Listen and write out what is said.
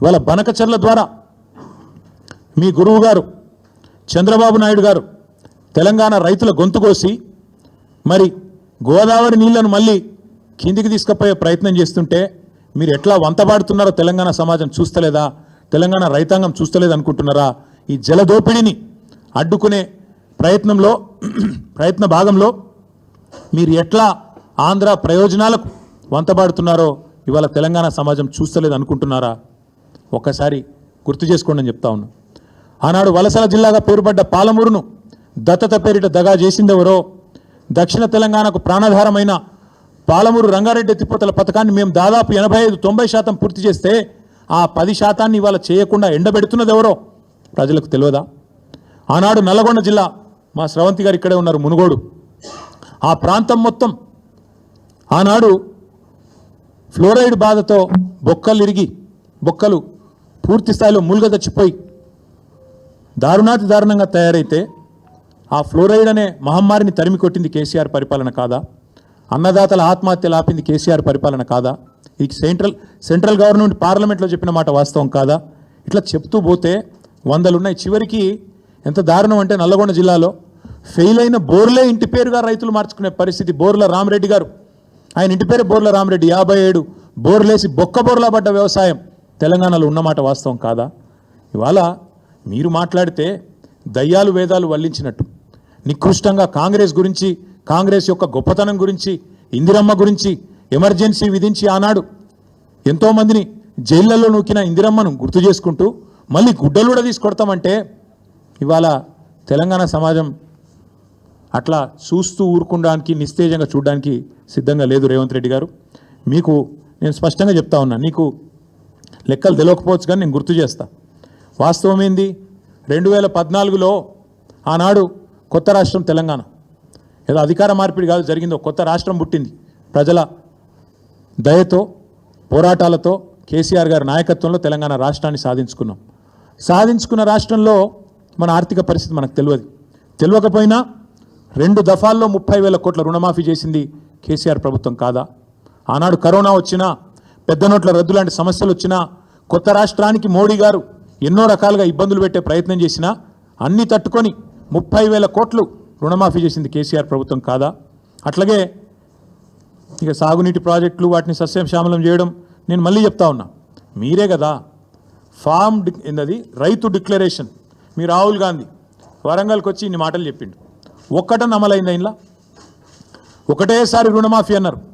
ఇవాళ బనకచర్ల ద్వారా మీ గురువు గారు చంద్రబాబు నాయుడు గారు తెలంగాణ రైతుల గొంతు కోసి మరి గోదావరి నీళ్ళను మళ్ళీ కిందికి తీసుకుపోయే ప్రయత్నం చేస్తుంటే మీరు ఎట్లా వంతబాడుతున్నారో తెలంగాణ సమాజం చూస్తలేదా? తెలంగాణ రైతాంగం చూస్తలేదు అనుకుంటున్నారా? ఈ జలదోపిడిని అడ్డుకునే ప్రయత్నంలో ప్రయత్న భాగంలో మీరు ఎట్లా ఆంధ్ర ప్రయోజనాలకు వంతబాడుతున్నారో ఇవాళ తెలంగాణ సమాజం చూస్తలేదు అనుకుంటున్నారా? ఒక్కసారి గుర్తు చేసుకోండి అని చెప్తా ఉన్నా. ఆనాడు వలసల జిల్లాగా పేరుపడ్డ పాలమూరును దత్తత పేరిట దగా చేసిందెవరో దక్షిణ తెలంగాణకు ప్రాణాధారమైన పాలమూరు రంగారెడ్డి ఎత్తిపోతల పథకాన్ని మేము దాదాపు ఎనభై ఐదు తొంభై శాతం పూర్తి చేస్తే ఆ పది శాతాన్ని ఇవాళ చేయకుండా ఎండబెడుతున్నది ఎవరో? ప్రజలకు తెలియదా? ఆనాడు నల్లగొండ జిల్లా మా స్రవంతి గారు ఇక్కడే ఉన్నారు మునుగోడు. ఆ ప్రాంతం మొత్తం ఆనాడు ఫ్లోరైడ్ బాధతో బొక్కలు ఇరిగి బొక్కలు పూర్తి స్థాయిలో మూలుగదచ్చిపోయి దారుణాతి దారుణంగా తయారైతే ఆ ఫ్లోరైడ్ అనే మహమ్మారిని తరిమి కొట్టింది కేసీఆర్ పరిపాలన కాదా? అన్నదాతల ఆత్మహత్యలు ఆపింది కేసీఆర్ పరిపాలన కాదా? ఇది సెంట్రల్ సెంట్రల్ గవర్నమెంట్ పార్లమెంట్లో చెప్పిన మాట వాస్తవం కాదా? ఇట్లా చెప్తూ పోతే వందలున్నాయి. చివరికి ఎంత దారుణం అంటే నల్లగొండ జిల్లాలో ఫెయిల్ అయిన బోర్లే ఇంటి పేరుగా రైతులు మార్చుకునే పరిస్థితి. బోర్ల రామరెడ్డి గారు ఆయన ఇంటి పేరు బోర్ల రామరెడ్డి. యాభై ఏడు బోర్లేసి బొక్క బోర్లా పడ్డ వ్యవసాయం. తెలంగాణలో ఉన్నమాట వాస్తవం కాదా? ఇవాళ మీరు మాట్లాడితే దయ్యాలు వేదాలు వల్లించినట్టు నికృష్టంగా కాంగ్రెస్ గురించి కాంగ్రెస్ యొక్క గొప్పతనం గురించి ఇందిరమ్మ గురించి ఎమర్జెన్సీ విధించి ఆనాడు ఎంతోమందిని జైళ్ళలో నూకిన ఇందిరమ్మను గుర్తు చేసుకుంటూ మళ్ళీ గుడ్డలు కూడా తీసుకొడతామంటే ఇవాళ తెలంగాణ సమాజం అట్లా చూస్తూ ఊరుకోవడానికి నిస్తేజంగా చూడడానికి సిద్ధంగా లేదు రేవంత్ రెడ్డి గారు. మీకు నేను స్పష్టంగా చెప్తా ఉన్నా నీకు లెక్కలు తెలియకపోవచ్చు కానీ నేను గుర్తు చేస్తా. వాస్తవం ఏంది? రెండు వేల పద్నాలుగులో ఆనాడు కొత్త రాష్ట్రం తెలంగాణ. ఏదో అధికార మార్పిడి కాదు జరిగిందో కొత్త రాష్ట్రం పుట్టింది. ప్రజల దయతో పోరాటాలతో కేసీఆర్ గారి నాయకత్వంలో తెలంగాణ రాష్ట్రాన్ని సాధించుకున్నాం. సాధించుకున్న రాష్ట్రంలో మన ఆర్థిక పరిస్థితి మనకు తెలియదు. తెలియకపోయినా రెండు దఫాల్లో ముప్పై వేల కోట్ల రుణమాఫీ చేసింది కేసీఆర్ ప్రభుత్వం కాదా? ఆనాడు కరోనా వచ్చినా పెద్ద నోట్ల రద్దు లాంటి సమస్యలు వచ్చినా కొత్త రాష్ట్రానికి మోడీ గారు ఎన్నో రకాలుగా ఇబ్బందులు పెట్టే ప్రయత్నం చేసినా అన్నీ తట్టుకొని ముప్పై వేల కోట్లు రుణమాఫీ చేసింది కేసీఆర్ ప్రభుత్వం కాదా? అట్లాగే ఇక సాగునీటి ప్రాజెక్టులు వాటిని సస్యశ్యామలం చేయడం నేను మళ్ళీ చెప్తా ఉన్నా. మీరే కదా ఫామ్ డి ఏందది? రైతు డిక్లరేషన్. మీ రాహుల్ గాంధీ వరంగల్కి వచ్చి ఇన్ని మాటలు చెప్పిండు. ఒక్కటని అమలైంది ఇంట్లో ఒకటేసారి రుణమాఫీ అన్నారు.